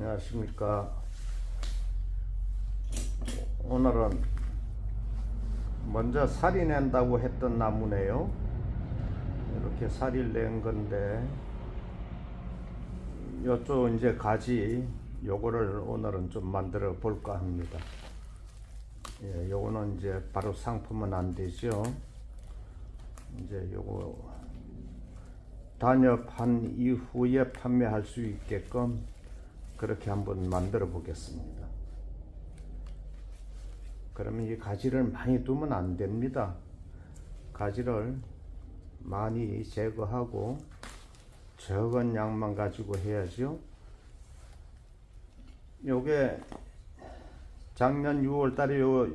안녕하십니까. 오늘은 먼저 살이 낸다고 했던 나무네요. 이렇게 살이 낸 건데, 요쪽 이제 가지, 요거를 오늘은 좀 만들어 볼까 합니다. 예, 요거는 이제 바로 상품은 안 되죠. 이제 요거 단협한 이후에 판매할 수 있게끔 그렇게 한번 만들어 보겠습니다. 그러면 이 가지를 많이 두면 안 됩니다. 가지를 많이 제거하고 적은 양만 가지고 해야죠. 요게 작년 6월 달에 요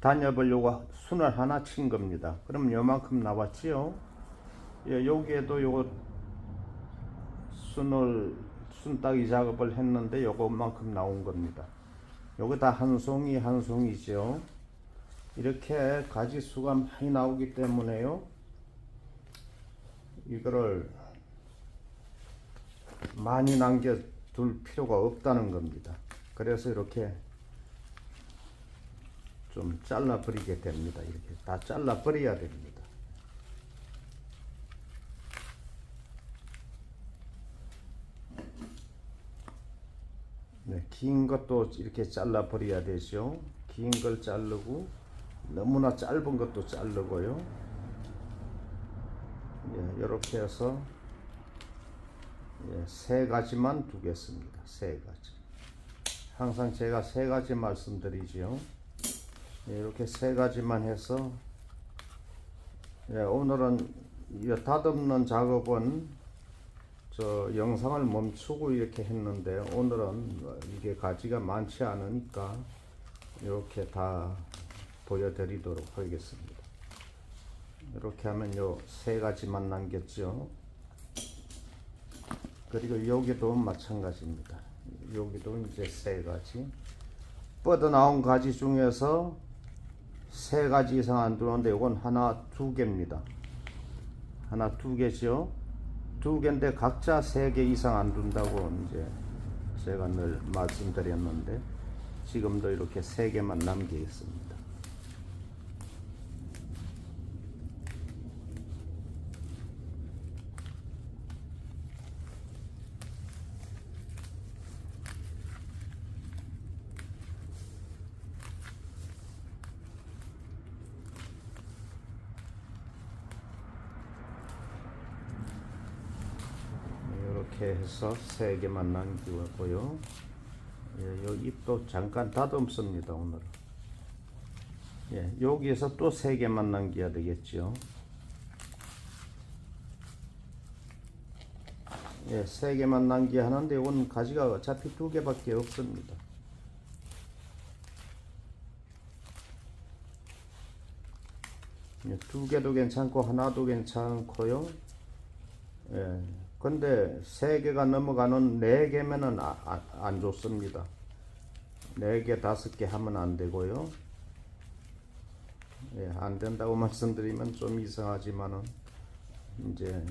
단엽을 요거 순을 하나 친 겁니다. 그럼 요만큼 나왔지요. 예, 여기에도 요거 순을 순따기 작업을 했는데 요것만큼 나온 겁니다. 요거 다 한 송이 한 송이죠. 이렇게 가지 수가 많이 나오기 때문에요. 이거를 많이 남겨둘 필요가 없다는 겁니다. 그래서 이렇게 좀 잘라 버리게 됩니다. 이렇게 다 잘라 버려야 됩니다. 네, 긴 것도 이렇게 잘라 버려야 되죠. 긴 걸 자르고 너무나 짧은 것도 자르고요. 예, 이렇게 해서 예, 세 가지만 두겠습니다. 세 가지. 항상 제가 세 가지 말씀드리죠. 예, 이렇게 세 가지만 해서 예, 오늘은 이 다듬는 작업은 저 영상을 멈추고 이렇게 했는데 오늘은 이게 가지가 많지 않으니까 이렇게 다 보여드리도록 하겠습니다. 이렇게 하면 요 세 가지만 남겼죠. 그리고 여기도 마찬가지입니다. 여기도 이제 세 가지. 뻗어 나온 가지 중에서 세 가지 이상 안 들어오는데 이건 하나 두 개입니다. 하나 두 개죠. 두 개인데 각자 세 개 이상 안 둔다고 이제 제가 늘 말씀드렸는데 지금도 이렇게 세 개만 남겨 있습니다. 이렇게 해서 세 개만 남기고요. 예, 요 잎도 잠깐 다듬습니다 오늘. 예, 여기에서 또세 개만 남겨야 되겠죠. 예, 세 개만 남겨야 하는데 이건 가지가 어차피 두 개밖에 없습니다. 예, 두 개도 괜찮고 하나도 괜찮고요. 예. 근데 세 개가 넘어가는 네 개면은 아, 아, 안 좋습니다. 네 개, 다섯 개 하면 안 되고요. 예, 안 된다고 말씀드리면 좀 이상하지만은 이제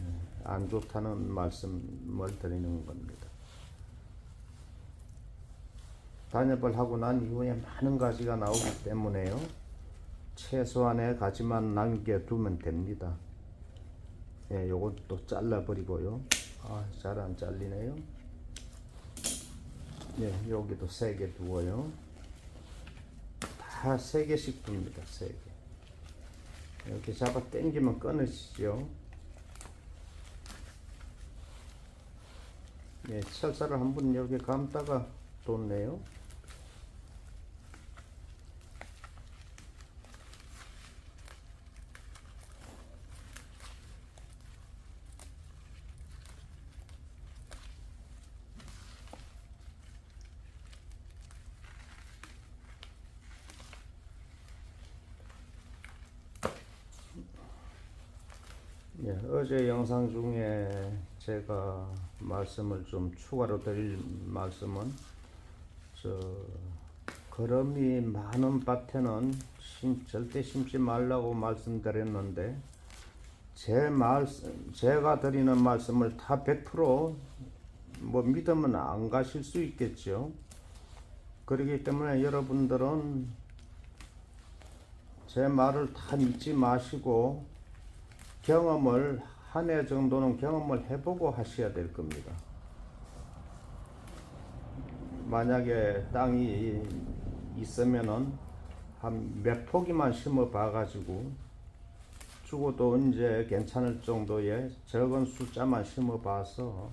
안 좋다는 말씀을 드리는 겁니다. 단엽을 하고 난 이후에 많은 가지가 나오기 때문에요. 최소한의 가지만 남겨두면 됩니다. 예, 요것도 잘라버리고요. 아, 잘 안 잘리네요. 예, 여기도 세 개 두고요. 다 세 개씩 둡니다. 세 개. 이렇게 잡아 당기면 끊으시죠. 예, 철사를 한번 이렇게 감다가 뒀네요. 예, 어제 영상 중에 제가 말씀을 좀 추가로 드릴 말씀은 저 거름이 많은 밭에는 심, 절대 심지 말라고 말씀드렸는데 제말 제가 드리는 말씀을 다 100%뭐 믿으면 안 가실 수 있겠죠. 그렇기 때문에 여러분들은 제 말을 다 믿지 마시고 경험을 한 해 정도는 경험을 해보고 하셔야 될 겁니다. 만약에 땅이 있으면은 한 몇 포기만 심어 봐가지고 죽어도 이제 괜찮을 정도의 적은 숫자만 심어 봐서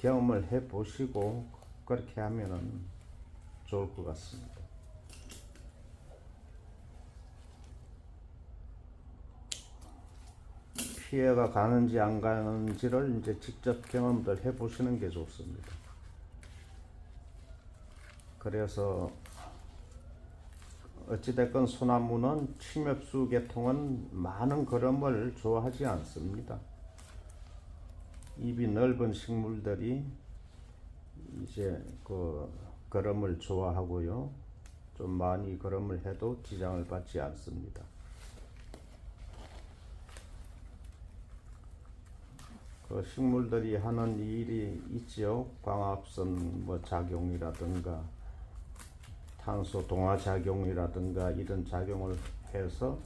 경험을 해 보시고 그렇게 하면은 좋을 것 같습니다. 피해가 가는지 안 가는지를 이제 직접 경험들 해 보시는 게 좋습니다. 그래서 어찌됐건 소나무는 침엽수 계통은 많은 걸음을 좋아하지 않습니다. 입이 넓은 식물들이 이제 그 걸음을 좋아하고요. 좀 많이 걸음을 해도 지장을 받지 않습니다. 그 식물들이 하는 일이 있죠. 광합성 뭐 작용이라든가 탄소 동화 작용이라든가 이런 작용을 해서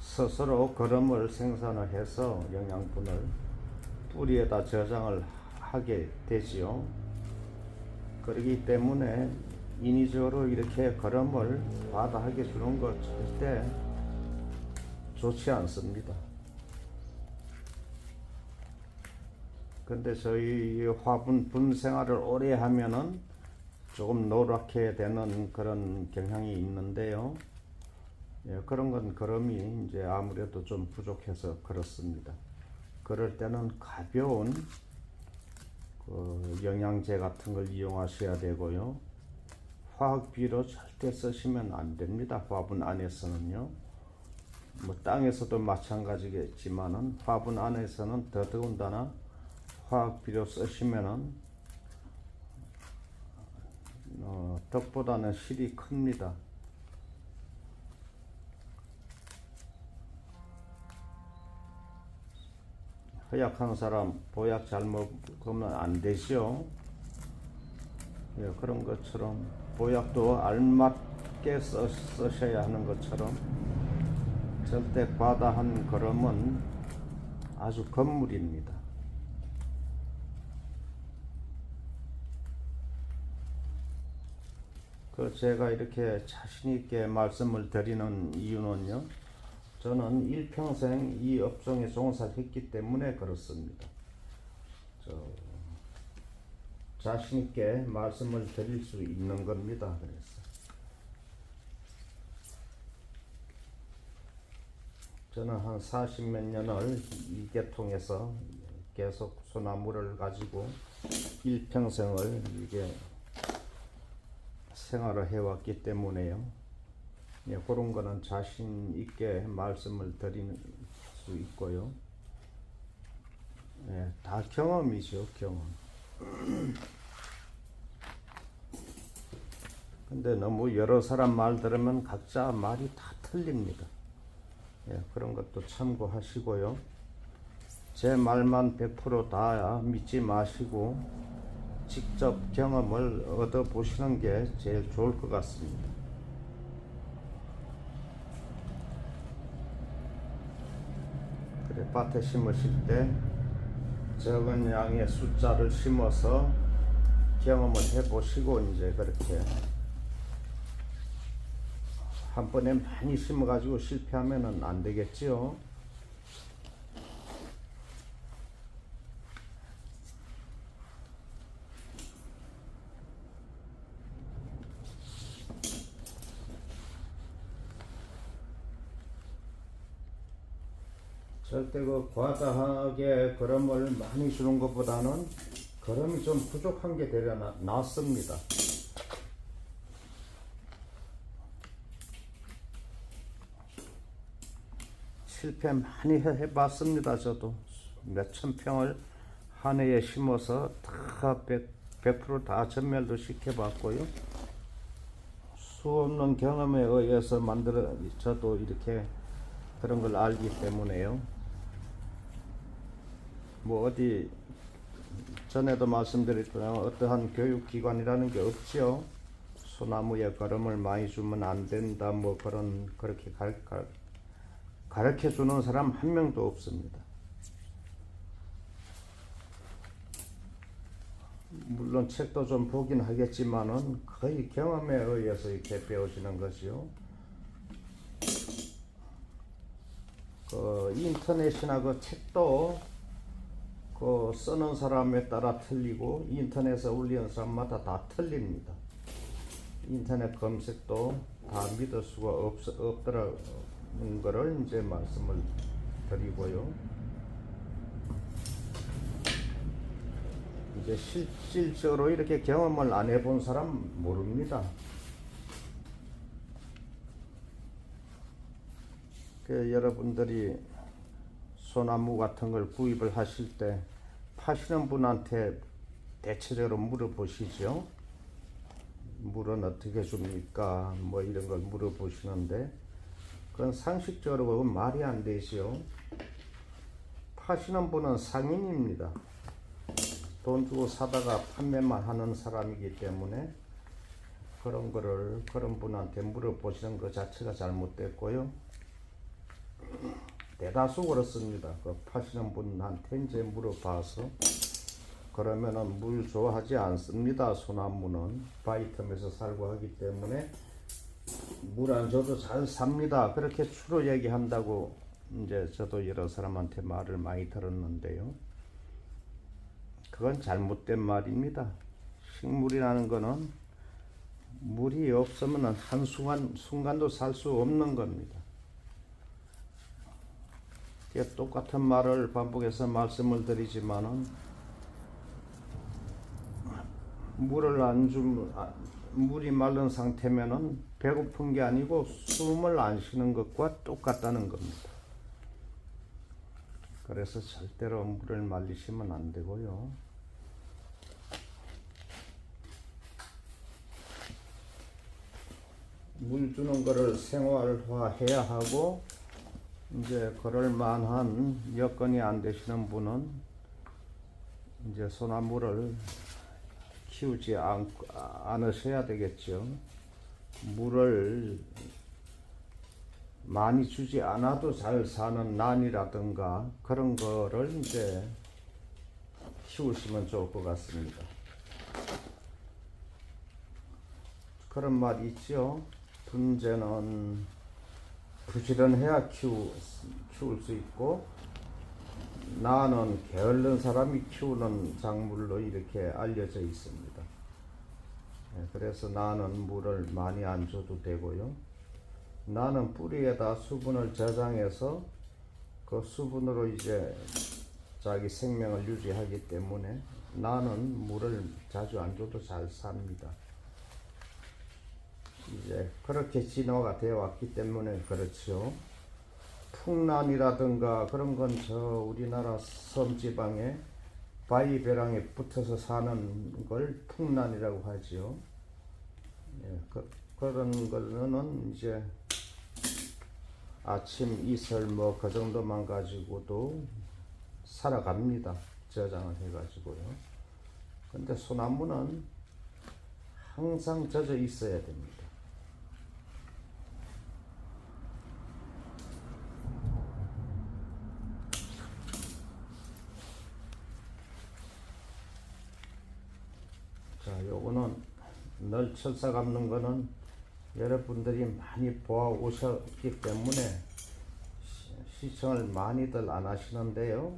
스스로 걸음을 생산을 해서 영양분을 뿌리에다 저장을 하게 되지요. 그러기 때문에 인위적으로 이렇게 걸음을 과다하게 주는 것 절대 좋지 않습니다. 근데 저희 화분 분 생활을 오래 하면은 조금 노랗게 되는 그런 경향이 있는데요. 예, 그런 건 걸음이 이제 아무래도 좀 부족해서 그렇습니다. 그럴 때는 가벼운 그 영양제 같은 걸 이용하셔야 되고요. 화학 비료 절대 쓰시면 안 됩니다. 화분 안에서는요. 뭐 땅에서도 마찬가지겠지만은 화분 안에서는 더 더군다나 화학 비료 쓰시면은 어, 덕보다는 실이 큽니다. 허약한 사람 보약 잘 먹으면 안 되죠. 예, 그런 것처럼 보약도 알맞게 써, 쓰셔야 하는 것처럼 절대 과다한 걸음은 아주 건물입니다. 그 제가 이렇게 자신 있게 말씀을 드리는 이유는요. 저는 일평생 이 업종에 종사했기 때문에 그렇습니다. 저 자신 있게 말씀을 드릴 수 있는 겁니다. 그래서 저는 한 40몇 년을 이 계통에서 계속 소나무를 가지고 일평생을 이게 생활을 해왔기 때문에요. 예, 그런 거는 자신 있게 말씀을 드리는 수 있고요. 예, 다 경험이죠, 경험. 근데 너무 여러 사람 말 들으면 각자 말이 다 틀립니다. 예, 그런 것도 참고하시고요. 제 말만 100%다 믿지 마시고 직접 경험을 얻어 보시는 게 제일 좋을 것 같습니다. 그래 밭에 심으실 때 적은 양의 숫자를 심어서 경험을 해 보시고 이제 그렇게 한 번에 많이 심어 가지고 실패하면은 안 되겠지요. 절대 그 과다하게 걸음을 많이 주는 것보다는 걸음이 좀 부족한 게 되려 나- 낫습니다. 실패 많이 해- 해봤습니다. 저도 몇천 평을 한 해에 심어서 다 100, 100%다 전멸도 시켜봤고요. 수 없는 경험에 의해서 만들어 저도 이렇게 그런 걸 알기 때문에요. 뭐 어디 전에도 말씀드렸지만 어떠한 교육기관이라는 게 없죠. 소나무에 걸음을 많이 주면 안 된다. 뭐 그런 그렇게 가, 가, 가르쳐 주는 사람 한 명도 없습니다. 물론 책도 좀 보긴 하겠지만은 거의 경험에 의해서 이렇게 배우시는 것이요. 그 인터넷이나 그 책도 그 쓰는 사람에 따라 틀리고 인터넷에 올리는 사람마다 다 틀립니다. 인터넷 검색도 다 믿을 수가 없, 없더라는 거를 이제 말씀을 드리고요. 이제 실질적으로 이렇게 경험을 안 해본 사람 모릅니다. 그 여러분들이 소나무 같은 걸 구입을 하실 때 파시는 분한테 대체적으로 물어보시죠. 물은 어떻게 줍니까? 뭐 이런 걸 물어보시는데 그건 상식적으로 보면 말이 안 되지요. 파시는 분은 상인입니다. 돈 주고 사다가 판매만 하는 사람이기 때문에 그런 거를 그런 분한테 물어보시는 것 자체가 잘못됐고요. 대다수 그렇습니다. 그 파시는 분한테 이제 물어봐서 그러면은 물 좋아하지 않습니다. 소나무는 바이텀에서 살고 하기 때문에 물 안 줘도 잘 삽니다. 그렇게 주로 얘기한다고 이제 저도 여러 사람한테 말을 많이 들었는데요. 그건 잘못된 말입니다. 식물이라는 거는 물이 없으면 한순간 순간도 살 수 없는 겁니다. 똑같은 말을 반복해서 말씀을 드리지만은 물을 안 주, 아, 물이 마른 상태면은 배고픈 게 아니고 숨을 안 쉬는 것과 똑같다는 겁니다. 그래서 절대로 물을 말리시면 안 되고요. 물 주는 거를 생활화해야 하고 이제 그럴 만한 여건이 안 되시는 분은 이제 소나무를 키우지 않, 않으셔야 되겠죠. 물을 많이 주지 않아도 잘 사는 난이라든가 그런 거를 이제 키우시면 좋을 것 같습니다. 그런 말이 있죠. 분재는 부지런해야 키우, 키울 수 있고 나는 게을른 사람이 키우는 작물로 이렇게 알려져 있습니다. 예, 그래서 나는 물을 많이 안 줘도 되고요. 나는 뿌리에다 수분을 저장해서 그 수분으로 이제 자기 생명을 유지하기 때문에 나는 물을 자주 안 줘도 잘 삽니다. 이제 그렇게 진화가 되어 왔기 때문에 그렇죠. 풍란이라든가 그런 건 저 우리나라 섬지방에 바위 벼랑에 붙어서 사는 걸 풍란이라고 하지요. 예, 그, 그런 거는 이제 아침 이슬 뭐 그 정도만 가지고도 살아갑니다. 저장을 해가지고요. 근데 소나무는 항상 젖어 있어야 됩니다. 자, 요거는 널 철사 감는 거는 여러분들이 많이 보아 오셨기 때문에 시- 시청을 많이들 안 하시는데요.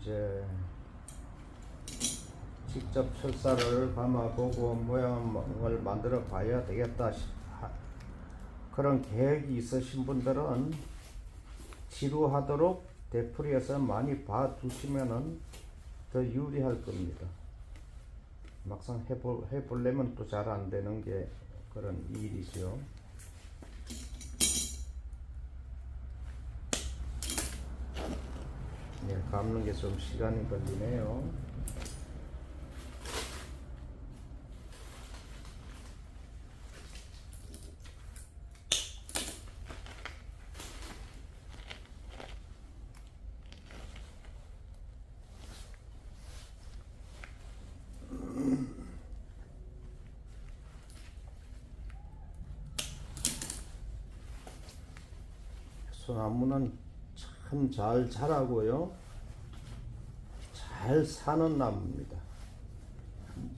이제 직접 철사를 감아보고 모양을 만들어 봐야 되겠다 그런 계획이 있으신 분들은 지루하도록 되풀이해서 많이 봐두시면은 더 유리할 겁니다. 막상 해보, 해보려면 또 잘 안 되는 게 그런 일이죠. 네, 감는 게 좀 시간이 걸리네요. 소나무는 참 잘 자라고요. 잘 사는 나무입니다.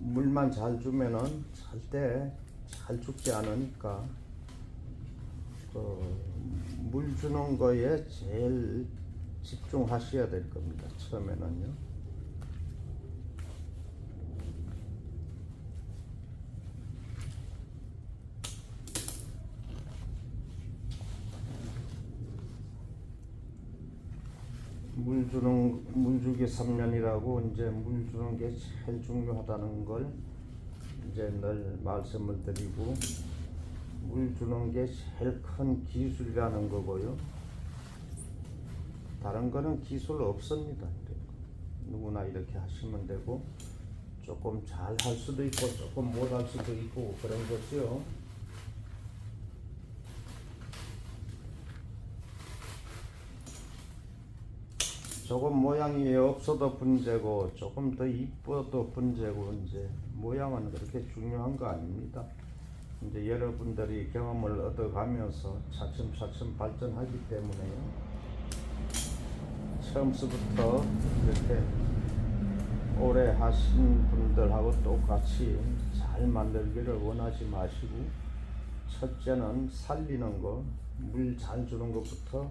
물만 잘 주면은 절대 잘 죽지 않으니까 그 물 주는 거에 제일 집중하셔야 될 겁니다. 처음에는요. 물 주는 물 주기 3년이라고 이제 물 주는 게 제일 중요하다는 걸 이제 늘 말씀을 드리고 물 주는 게 제일 큰 기술이라는 거고요. 다른 거는 기술 없습니다. 누구나 이렇게 하시면 되고 조금 잘 할 수도 있고 조금 못 할 수도 있고 그런 거죠. 조금 모양이 없어도 문제고 조금 더 이뻐도 문제고 이제 모양은 그렇게 중요한 거 아닙니다. 이제 여러분들이 경험을 얻어가면서 차츰차츰 발전하기 때문에요. 처음서부터 이렇게 오래 하신 분들하고 똑같이 잘 만들기를 원하지 마시고 첫째는 살리는 거, 물 잘 주는 것부터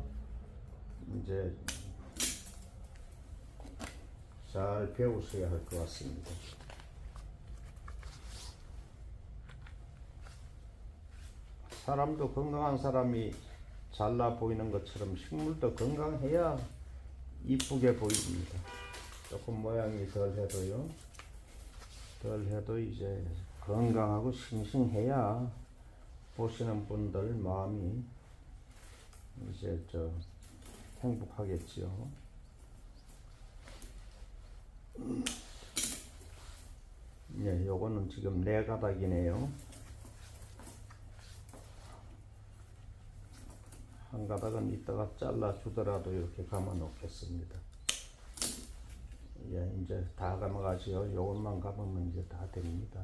이제 잘 배우셔야 할 것 같습니다. 사람도 건강한 사람이 잘나 보이는 것처럼 식물도 건강해야 이쁘게 보입니다. 조금 모양이 덜 해도요. 덜 해도 이제 건강하고 싱싱해야 보시는 분들 마음이 이제 저 행복하겠지요. 예, 요거는 지금 네 가닥이네요. 한 가닥은 이따가 잘라 주더라도 이렇게 감아 놓겠습니다. 예, 이제 다 감아가지요. 요것만 감으면 이제 다 됩니다.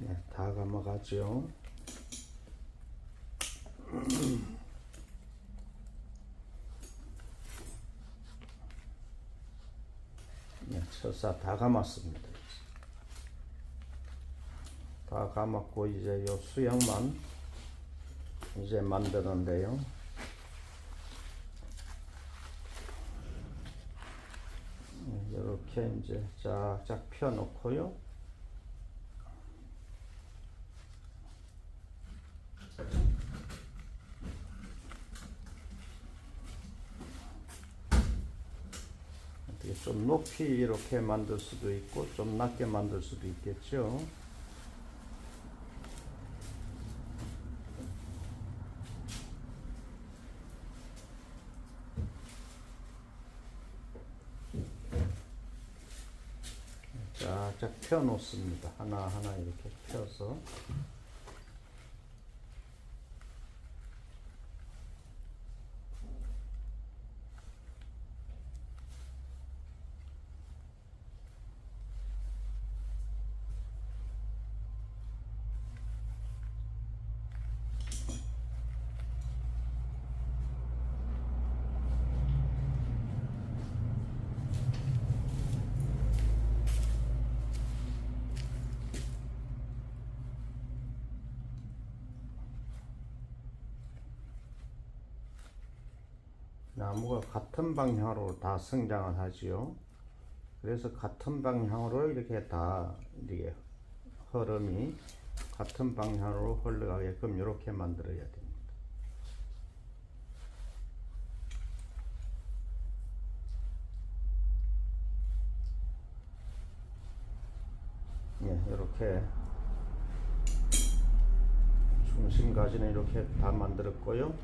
네, 다 감아가죠. 네, 철사 다 감았습니다. 다 감았고 이제 요 수영만 이제 만드는데요. 이렇게 이제 쫙쫙 펴 놓고요. 어떻게 좀 높이 이렇게 만들 수도 있고 좀 낮게 만들 수도 있겠죠. 쫙쫙 펴 놓습니다. 하나 하나 이렇게 펴서 나무가 같은 방향으로 다 성장을 하지요. 그래서 같은 방향으로 이렇게 다 이게 흐름이 같은 방향으로 흘러가게끔 이렇게 만들어야 됩니다. 예, 이렇게 중심까지는 이렇게 다 만들었고요.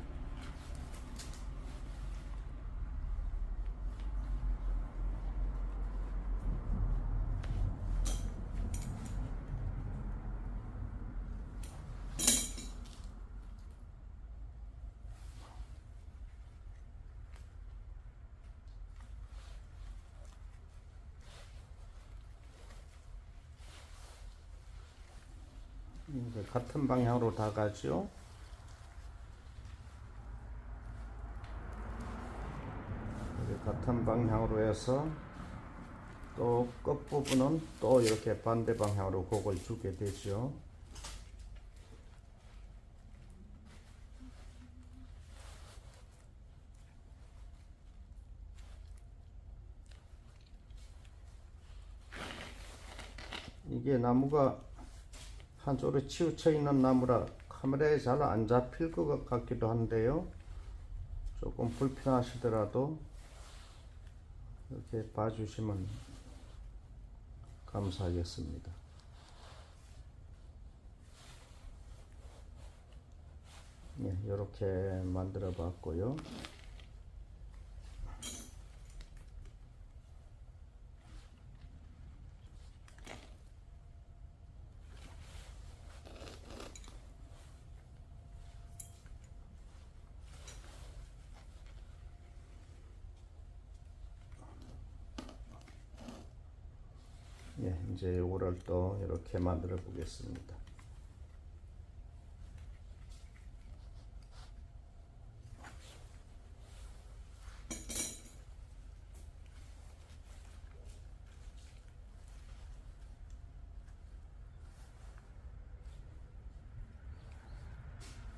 이제 같은 방향으로 다 가죠. 같은 방향으로 해서 또 끝부분은 또 이렇게 반대 방향으로 곡을 주게 되죠. 이게 나무가 한쪽으로 치우쳐 있는 나무라 카메라에 잘 안 잡힐 것 같기도 한데요. 조금 불편하시더라도 이렇게 봐주시면 감사하겠습니다. 예, 이렇게 만들어 봤고요. 예, 이제 이거를 또 이렇게 만들어 보겠습니다.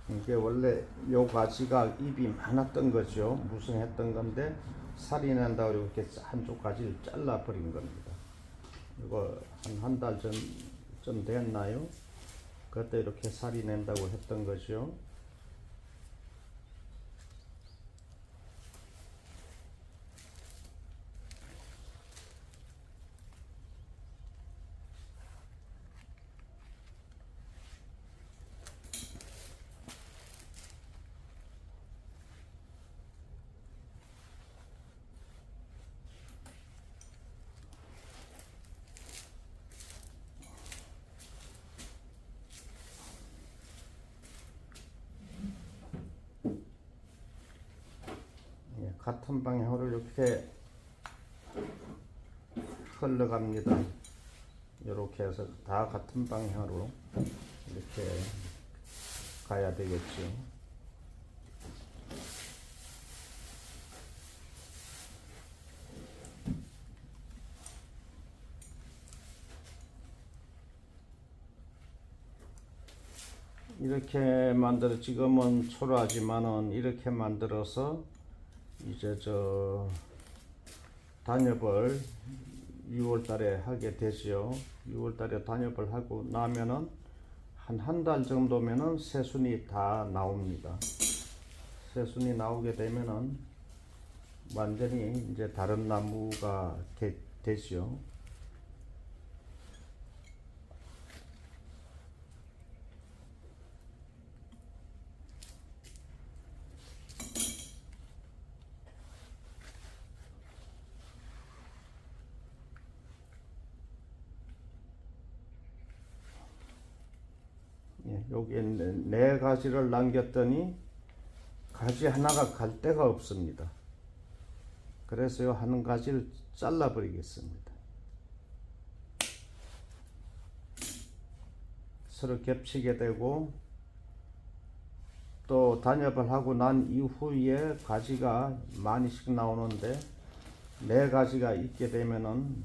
이게 원래 요 가지가 입이 많았던 거죠. 무성했던 건데 살이 난다고 이렇게 한쪽 가지를 잘라 버린 겁니다. 이거 한 한 달전좀 됐나요? 그때 이렇게 살이 낸다고 했던 거죠. 예, 같은 방향으로 이렇게 흘러갑니다. 이렇게 해서 다 같은 방향으로 이렇게 가야 되겠죠. 이렇게 만들어 지금은 초라하지만은 이렇게 만들어서 이제 저 단엽을 6월 달에 하게 되죠. 6월 달에 단엽을 하고 나면은 한 한 달 정도면은 새순이 다 나옵니다. 새순이 나오게 되면은 완전히 이제 다른 나무가 되. 예, 여기에 네, 네 가지를 남겼더니 가지 하나가 갈 데가 없습니다. 그래서 한 가지를 잘라 버리겠습니다. 서로 겹치게 되고 또 단엽을 하고 난 이후에 가지가 많이씩 나오는데 네 가지가 있게 되면은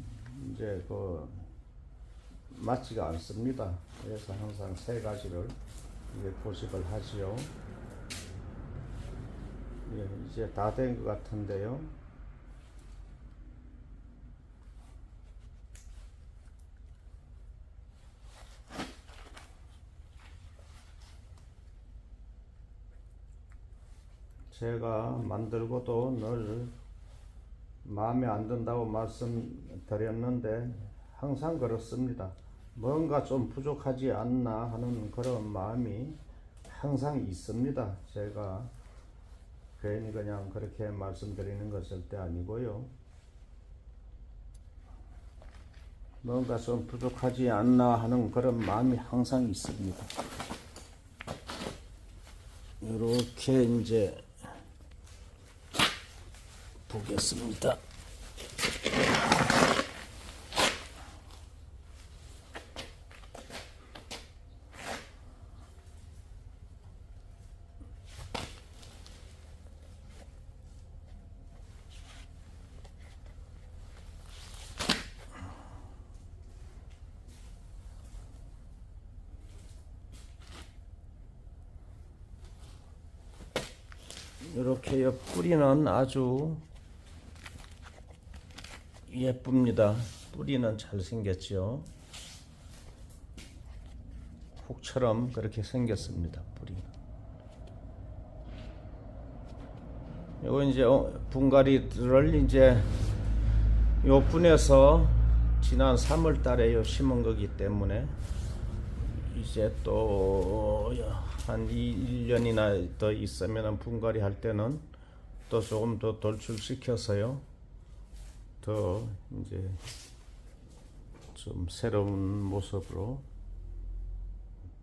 이제 그 맞지가 않습니다. 그래서 항상 세 가지를 이제 고집을 하지요. 예, 이제 다 된 것 같은데요. 제가 만들고도 늘 마음에 안 든다고 말씀드렸는데 항상 그렇습니다. 뭔가 좀 부족하지 않나 하는 그런 마음이 항상 있습니다. 제가 괜히 그냥 그렇게 말씀드리는 것일 때 아니고요. 뭔가 좀 부족하지 않나 하는 그런 마음이 항상 있습니다. 이렇게 이제 보겠습니다. 이렇게 옆 뿌리는 아주 예쁩니다. 뿌리는 잘 생겼죠. 훅처럼 그렇게 생겼습니다. 뿌리는. 요거 이제 어, 분갈이를 이제 요 분에서 지난 3월 달에 요 심은 거기 때문에 이제 또 한 1년이나 더 있으면 분갈이 할 때는 또 조금 더 돌출시켜서요. 더 이제 좀 새로운 모습으로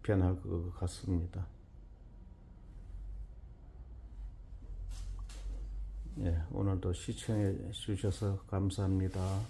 변할 것 같습니다. 예, 오늘도 시청해 주셔서 감사합니다.